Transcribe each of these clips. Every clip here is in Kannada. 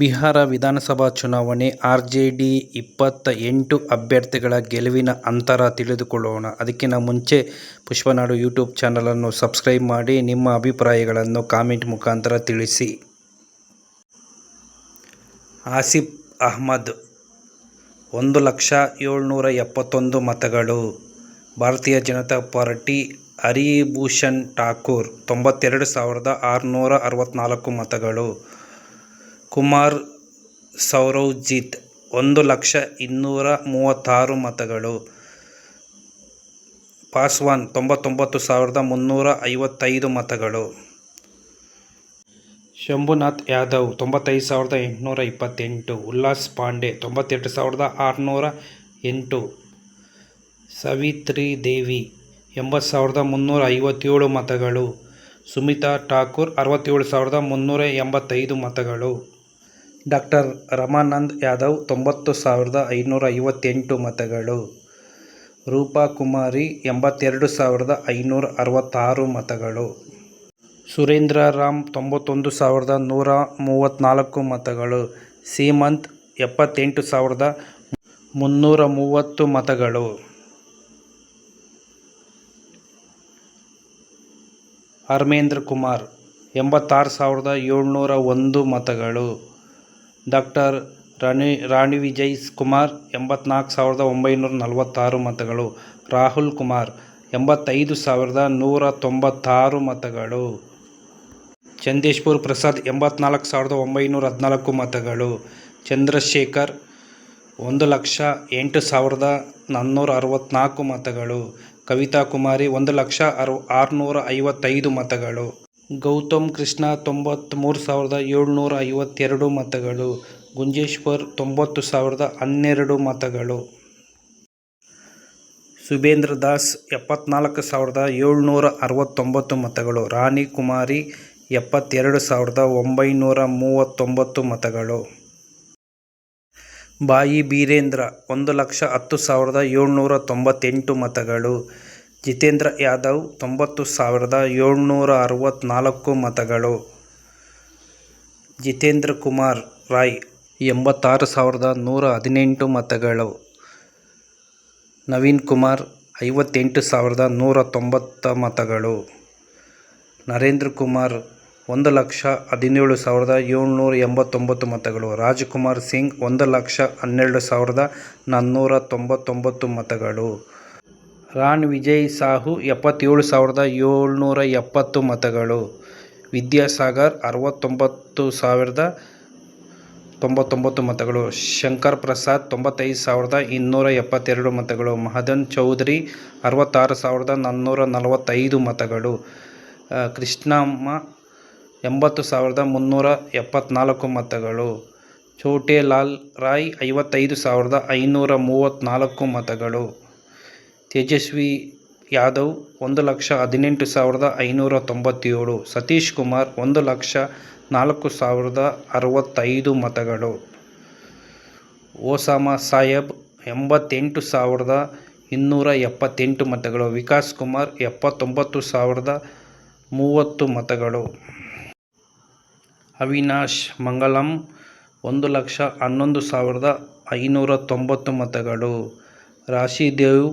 ಬಿಹಾರ ವಿಧಾನಸಭಾ ಚುನಾವಣೆ ಆರ್ ಜೆ ಡಿ ಇಪ್ಪತ್ತ ಎಂಟು ಅಭ್ಯರ್ಥಿಗಳ ಗೆಲುವಿನ ಅಂತರ ತಿಳಿದುಕೊಳ್ಳೋಣ. ಅದಕ್ಕಿಂತ ಮುಂಚೆ ಪುಷ್ಪನಾಡು ಯೂಟ್ಯೂಬ್ ಚಾನಲನ್ನು ಸಬ್ಸ್ಕ್ರೈಬ್ ಮಾಡಿ ನಿಮ್ಮ ಅಭಿಪ್ರಾಯಗಳನ್ನು ಕಾಮೆಂಟ್ ಮುಖಾಂತರ ತಿಳಿಸಿ. ಆಸಿಫ್ ಅಹ್ಮದ್, ಒಂದು ಲಕ್ಷ ಏಳ್ನೂರ ಎಪ್ಪತ್ತೊಂದು ಮತಗಳು. ಭಾರತೀಯ ಜನತಾ ಪಾರ್ಟಿ ಹರಿಭೂಷಣ್ ಠಾಕೂರ್, ತೊಂಬತ್ತೆರಡು ಸಾವಿರದ ಆರುನೂರ ಅರವತ್ತ್ನಾಲ್ಕು ಮತಗಳು. ಕುಮಾರ್ ಸೌರವ್ಜಿತ್, ಒಂದು ಲಕ್ಷ ಇನ್ನೂರ ಮೂವತ್ತಾರು ಮತಗಳು. ಪಾಸ್ವಾನ್, ತೊಂಬತ್ತೊಂಬತ್ತು ಸಾವಿರದ ಮುನ್ನೂರ ಐವತ್ತೈದು ಮತಗಳು. ಶಂಭುನಾಥ್ ಯಾದವ್, ತೊಂಬತ್ತೈದು ಸಾವಿರದ ಎಂಟುನೂರ ಇಪ್ಪತ್ತೆಂಟು. ಉಲ್ಲಾಸ್ ಪಾಂಡೆ, ತೊಂಬತ್ತೆಂಟು ಸಾವಿರದ ಆರುನೂರ ಎಂಟು. ಸವಿತ್ರಿ ದೇವಿ, ಎಂಬತ್ತು ಸಾವಿರದ ಮುನ್ನೂರ ಐವತ್ತೇಳು ಮತಗಳು. ಸುಮಿತಾ ಠಾಕೂರ್, ಅರವತ್ತೇಳು ಸಾವಿರದ ಮುನ್ನೂರ ಎಂಬತ್ತೈದು ಮತಗಳು. ಡಾಕ್ಟರ್ ರಮಾನಂದ್ ಯಾದವ್ ತೊಂಬತ್ತು ಸಾವಿರದ ಐನೂರ ಐವತ್ತೆಂಟು ಮತಗಳು. ರೂಪಾ ಕುಮಾರಿ ಎಂಬತ್ತೆರಡು ಸಾವಿರದ ಐನೂರ ಅರವತ್ತಾರು ಮತಗಳು. ಸುರೇಂದ್ರ ರಾಮ್ ತೊಂಬತ್ತೊಂದು ಸಾವಿರದ ನೂರ ಮೂವತ್ತ್ನಾಲ್ಕು ಮತಗಳು. ಸೀಮಂತ್ ಎಪ್ಪತ್ತೆಂಟು ಸಾವಿರದ ಮುನ್ನೂರ ಮೂವತ್ತು ಮತಗಳು. ಹರ್ಮೇಂದ್ರ ಕುಮಾರ್ ಎಂಬತ್ತಾರು ಸಾವಿರದ ಏಳ್ನೂರ ಒಂದು ಮತಗಳು. ಡಾಕ್ಟರ್ ರಾಣಿ ರಾಣಿ ವಿಜಯ್ ಕುಮಾರ್ ಎಂಬತ್ನಾಲ್ಕು ಸಾವಿರದ ಒಂಬೈನೂರ ನಲವತ್ತಾರು ಮತಗಳು, ರಾಹುಲ್ ಕುಮಾರ್ ಎಂಬತ್ತೈದು ಸಾವಿರದ ನೂರ ತೊಂಬತ್ತಾರು ಮತಗಳು ಚಂದೇಶ್ಪುರ್ ಪ್ರಸಾದ್ ಎಂಬತ್ನಾಲ್ಕು ಸಾವಿರದ ಒಂಬೈನೂರ ಹದಿನಾಲ್ಕು ಮತಗಳು, ಚಂದ್ರಶೇಖರ್ ಒಂದು ಲಕ್ಷ ಎಂಟು ಸಾವಿರದ ನಾನ್ನೂರ ಅರವತ್ತ್ನಾಲ್ಕು ಮತಗಳು, ಕವಿತಾ ಕುಮಾರಿ ಒಂದು ಲಕ್ಷ ಅರು, ಆರುನೂರ ಐವತ್ತೈದು ಮತಗಳು. ಗೌತಮ್ ಕೃಷ್ಣ ತೊಂಬತ್ತ್ಮೂರು ಸಾವಿರದ ಏಳ್ನೂರ ಐವತ್ತೆರಡು ಮತಗಳು, ಗುಂಜೇಶ್ವರ್ ತೊಂಬತ್ತು ಸಾವಿರದ ಹನ್ನೆರಡು ಮತಗಳು. ಸುಬೇಂದ್ರ ದಾಸ್ ಎಪ್ಪತ್ನಾಲ್ಕು ಸಾವಿರದ ಏಳ್ನೂರ ಅರವತ್ತೊಂಬತ್ತು ಮತಗಳು, ರಾಣಿ ಕುಮಾರಿ ಎಪ್ಪತ್ತೆರಡು ಸಾವಿರದ ಒಂಬೈನೂರ ಮೂವತ್ತೊಂಬತ್ತು ಮತಗಳು. ಬಾಯಿ ಬೀರೇಂದ್ರ ಒಂದು ಲಕ್ಷ ಹತ್ತು ಸಾವಿರದ ಏಳ್ನೂರ ತೊಂಬತ್ತೆಂಟು ಮತಗಳು ಜಿತೇಂದ್ರ ಯಾದವ್ ತೊಂಬತ್ತು ಸಾವಿರದ ಏಳ್ನೂರ ಅರವತ್ತ್ನಾಲ್ಕು ಮತಗಳು. ಜಿತೇಂದ್ರ ಕುಮಾರ್ ರಾಯ್ ಎಂಬತ್ತಾರು ಸಾವಿರದ ನೂರ ಹದಿನೆಂಟು ಮತಗಳು. ನವೀನ್ ಕುಮಾರ್ ಐವತ್ತೆಂಟು ಸಾವಿರದ ನೂರ ತೊಂಬತ್ತ ಮತಗಳು. ನರೇಂದ್ರ ಕುಮಾರ್ ಒಂದು ಲಕ್ಷ ಹದಿನೇಳು ಸಾವಿರದ ಏಳ್ನೂರ ಎಂಬತ್ತೊಂಬತ್ತು ಮತಗಳು. ರಾಜ್ಕುಮಾರ್ ಸಿಂಗ್ ಒಂದು ಲಕ್ಷ ಹನ್ನೆರಡು ಸಾವಿರದ ನಾನ್ನೂರ ತೊಂಬತ್ತೊಂಬತ್ತು ಮತಗಳು. ರಾಣ್ ವಿಜಯ್ ಸಾಹು ಎಪ್ಪತ್ತೇಳು ಸಾವಿರದ ಏಳ್ನೂರ ಎಪ್ಪತ್ತು ಮತಗಳು. ವಿದ್ಯಾಸಾಗರ್ ಅರವತ್ತೊಂಬತ್ತು ಸಾವಿರದ ತೊಂಬತ್ತೊಂಬತ್ತು ಮತಗಳು. ಶಂಕರ್ ಪ್ರಸಾದ್ ತೊಂಬತ್ತೈದು ಸಾವಿರದ ಇನ್ನೂರ ಎಪ್ಪತ್ತೆರಡು ಮತಗಳು. ಮಹದನ್ ಚೌಧರಿ ಅರವತ್ತಾರು ಸಾವಿರದ ನಾನ್ನೂರ ನಲವತ್ತೈದು ಮತಗಳು. ಕೃಷ್ಣಮ್ಮ ಎಂಬತ್ತು ಸಾವಿರದ ಮುನ್ನೂರ ಎಪ್ಪತ್ನಾಲ್ಕು ಮತಗಳು. ಛೋಟೇಲಾಲ್ ರಾಯ್ ಐವತ್ತೈದು ಸಾವಿರದ ಐನೂರ ಮೂವತ್ತ್ನಾಲ್ಕು ಮತಗಳು. ತೇಜಸ್ವಿ ಯಾದವ್, ಒಂದು ಲಕ್ಷ ಹದಿನೆಂಟು ಸಾವಿರದ ಐನೂರ ತೊಂಬತ್ತೇಳು. ಸತೀಶ್ ಕುಮಾರ್, ಒಂದು ಲಕ್ಷ ನಾಲ್ಕು ಸಾವಿರದ ಅರವತ್ತೈದು ಮತಗಳು. ಓಸಾಮಾ ಸಾಹೇಬ್, ಎಂಬತ್ತೆಂಟು ಸಾವಿರದ ಇನ್ನೂರ ಎಪ್ಪತ್ತೆಂಟು ಮತಗಳು. ವಿಕಾಸ್ ಕುಮಾರ್, ಎಪ್ಪತ್ತೊಂಬತ್ತು ಸಾವಿರದ ಮೂವತ್ತು ಮತಗಳು. ಅವಿನಾಶ್ ಮಂಗಲಂ, ಒಂದು ಲಕ್ಷ ಹನ್ನೊಂದು ಸಾವಿರದ ಐನೂರ ತೊಂಬತ್ತು ಮತಗಳು. ರಾಶಿದೇವ್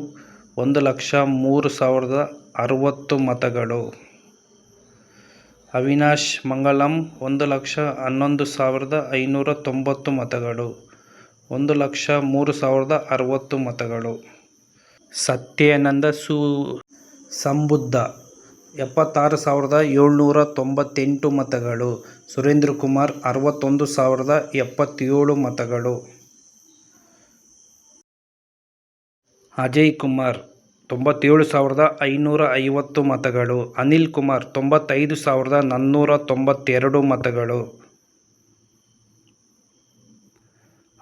ಒಂದು ಲಕ್ಷ ಮೂರು ಸಾವಿರದ ಅರವತ್ತು ಮತಗಳು. ಅವಿನಾಶ್ ಮಂಗಳಂ, ಒಂದು ಲಕ್ಷ ಹನ್ನೊಂದು ಸಾವಿರದ ಐನೂರ ತೊಂಬತ್ತು ಮತಗಳು. ಒಂದು ಲಕ್ಷ ಮೂರು ಸಾವಿರದ ಅರವತ್ತು ಮತಗಳು. ಸತ್ಯಾನಂದ ಸು, ಸಂಬುದ್ಧ, ಎಪ್ಪತ್ತಾರು ಸಾವಿರದ ಏಳ್ನೂರ ತೊಂಬತ್ತೆಂಟು ಮತಗಳು. ಸುರೇಂದ್ರ ಕುಮಾರ್, ಅರವತ್ತೊಂದು ಸಾವಿರದ ಎಪ್ಪತ್ತೇಳು ಮತಗಳು. ಅಜಯ್ ಕುಮಾರ್ ತೊಂಬತ್ತೇಳು ಸಾವಿರದ ಐನೂರ ಐವತ್ತು ಮತಗಳು. ಅನಿಲ್ ಕುಮಾರ್ ತೊಂಬತ್ತೈದು ಸಾವಿರದ ನಾನ್ನೂರ ತೊಂಬತ್ತೆರಡು ಮತಗಳು.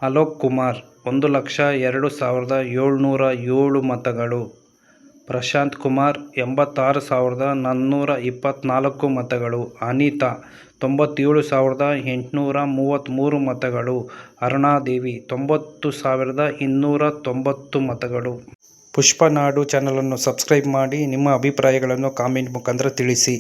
ಅಲೋಕ್ ಕುಮಾರ್ ಒಂದು ಲಕ್ಷ ಎರಡು ಸಾವಿರದ ಏಳ್ನೂರ ಏಳು ಮತಗಳು. ಪ್ರಶಾಂತ್ ಕುಮಾರ್ ಎಂಬತ್ತಾರು ಸಾವಿರದ ನಾನ್ನೂರ ಇಪ್ಪತ್ತ್ನಾಲ್ಕು ಮತಗಳು. ಅನಿತಾ ತೊಂಬತ್ತೇಳು ಸಾವಿರದ ಎಂಟುನೂರ ಮೂವತ್ತ್ಮೂರು ಮತಗಳು. ಅರುಣಾದೇವಿ ತೊಂಬತ್ತು ಸಾವಿರದ ಇನ್ನೂರ ತೊಂಬತ್ತು ಮತಗಳು. ಪುಷ್ಪನಾಡು ಚಾನಲನ್ನು ಸಬ್ಸ್ಕ್ರೈಬ್ ಮಾಡಿ ನಿಮ್ಮ ಅಭಿಪ್ರಾಯಗಳನ್ನು ಕಾಮೆಂಟ್ ಮುಖಾಂತರ ತಿಳಿಸಿ.